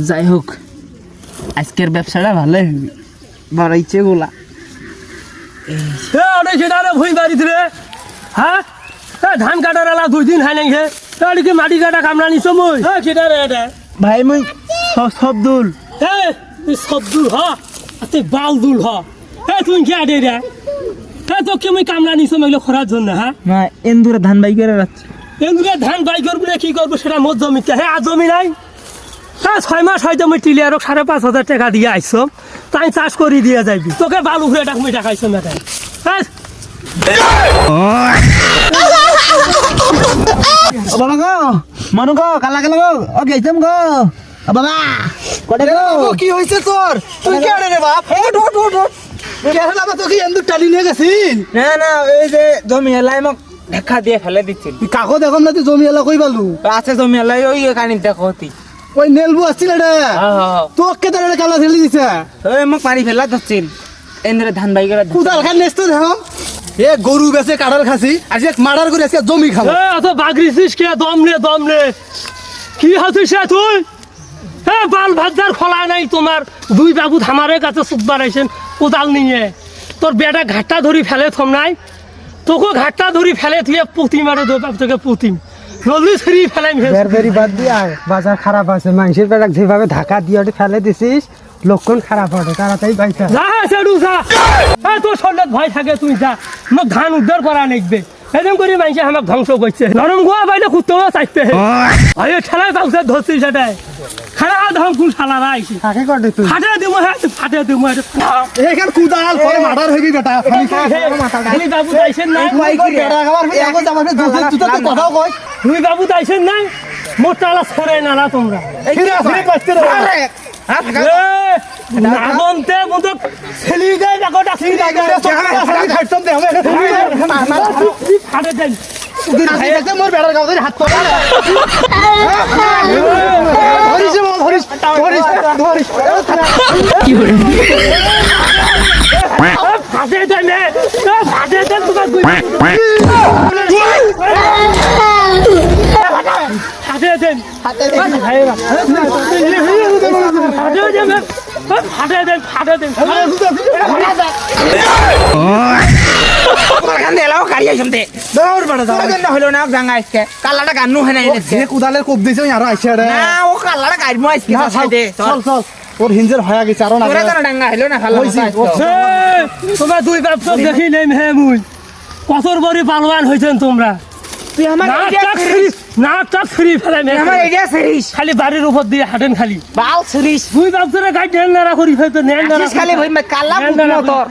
যাই হোক আজকের ব্যবসাটা ভালোই হবে গোলা। সেটা রে ভুই বাড়ি রে। হ্যাঁ এ ধান কাটার এলা দুই দিন তাহলে কি মাটি কাটা কামড়া নিছ মই? হ্যাঁ সেটা রে এটা। ভাই মুই তুই হ। তুই হ। এ তুই কি আডে রে? এ তো কি মই কামড়া নিছ এগুলো খরার জন্য হ্যাঁ? না এন্দুরে ধান বাই করে রাখছে। ধান বাই করব কি করব সেটা মোর জমিতে হ্যাঁ আর জমি নাই? হ্যাঁ ছয় মাস হয়তো মই টিলিয়ারক সাড়ে পাঁচ হাজার টাকা দিয়ে আইসো তাই চাষ করে দিয়ে যাইবি। তোকে বালু ঘুরে টাকা মই টাকাইছো না তাই হ্যাঁ ও বাবা গো মানু গো কালা কালা গো। ও গেছাম গো। ও বাবা। কটে গো। কি তোর তুই কে রে বাপ? এন্দুর টালি নিয়ে গেছিস না না এই যে জমি এলাই মোক দেখা দিয়ে ফেলে দিচ্ছিল কাকো দেখম না তুই জমি এলা কই পালু আছে জমি এলাই ওই কানি দেখো তুই ওই নেলবু আসছিল রে। তোকে তোর এটা কালা ঠেলি দিছে। ওই মোক মারি ফেলা ধরছিল। এন্দুরে ধান বাই করে কুদাল খান নেস্ত দেখো। এ গরু বেচে কাড়াল খাসি আজকে মার্ডার করে আজকে জমি খাব। এ অত বাগরিছিস কে দম নে দম নে? কি রে তুই? হ্যাঁ বাল ভাজার খোলা নাই তোমার দুই বাবু ধামারের কাছে সুখবার আইসেন কোদাল নিয়ে। তোর বেটা ঘাটটা ধরি ফেলে থম নাই। তোকে ঘাটটা ধরি ফেলে তুই পুতি মারে দো বাপ তোকে পুতিম। জলদি ছিঁড়ি ফেলাই বেরবেরি বাদ দিয়া বাজার খারাপ আছে মানুষের বেড়াক যেভাবে ধাক্কা দিয়ে ওটা ফেলে দিছিস লক্ষণ খারাপ হবে তাড়াতাড়ি যা সেডু যা তোর শরীরে ভয় থাকে তুই যা। ধান উদ্ধার করা নেকবে এরকম করে মানুষে আমাক ধ্বংস করছে নরম গোয়া বাইরে কুত্তেও চাইতে আরে ঠেলায় পাউছে ধরছি সেটাই খারা ধম কোন শালা রাইছি কাকে কটে তুই ফাটে দিব হ্যাঁ ফাটে দিব এখান কুদাল পরে মার্ডার বেটা। খালি বাবু না কি খাবার দুধ দুধ তো কই বাবু না মোটালা ছড়ে নালা তোমরা রে মোর বেড়ার গাও হাত পড়া ধরিস ধরিস ধরিস ধরিস ফাটে দেন ফাটে দেন তোমার দুই ফাটে দেন ফাটে দেন ফাটে দেন ফাটে দেন হয় ওর হিঞ্জের হয়ে গেছে আর না ডাঙ্গা হলো না খালা দুই সব দেখি নেই হে মুই কতর বড়ি পালওয়ান হয়েছেন তোমরা তুই আমার ফেলাই আমার সেরিস খালি বাড়ির উপর দিয়ে হাঁটেন খালি। বাল গাড়ি নাড়া করি নেন খালি ভাই কালা তোর।